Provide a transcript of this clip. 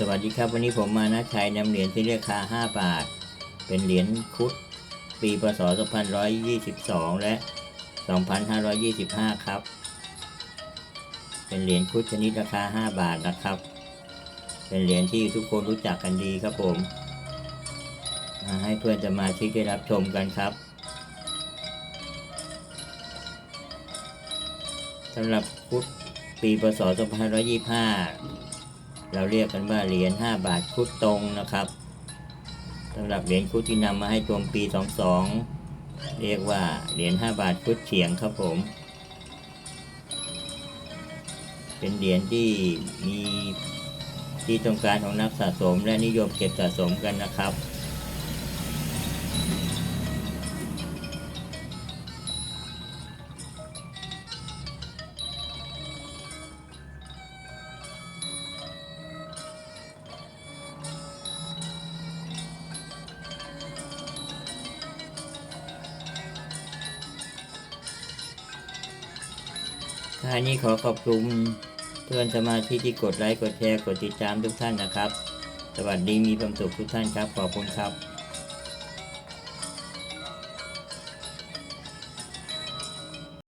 สวัสดีครับวันนี้ผมมานะชัยนำเหรียญที่เราคา5บาท เป็นเหรียญคุดปีพศ2522 และ 2525 ครับ เป็นเหรียญคุดชนิดราคา 5 บาทนะครับ เป็นเหรียญที่ทุกคนรู้จักกันดีครับผมมาให้เพื่อนสมาชิกได้รับชมกันครับสำหรับคุดปีพศ2525 เราเรียกกันว่าเหรียญ5บาทคุดตรงนะครับสำหรับเหรียญคุดที่นำมาให้ตวมปี 22 เรียกว่าเหรียญ5บาทคุดเฉียงครับผม เป็นเหรียญที่มีที่ต้องการของนักสะสมและนิยมเก็บสะสมกันนะครับ ท้ายนี้ขอขอบคุณเพื่อนสมาชิกที่กดไลค์ กดแชร์ กดติดตามทุกท่านนะครับ สวัสดีมีความสุขทุกท่านครับ ขอบคุณครับ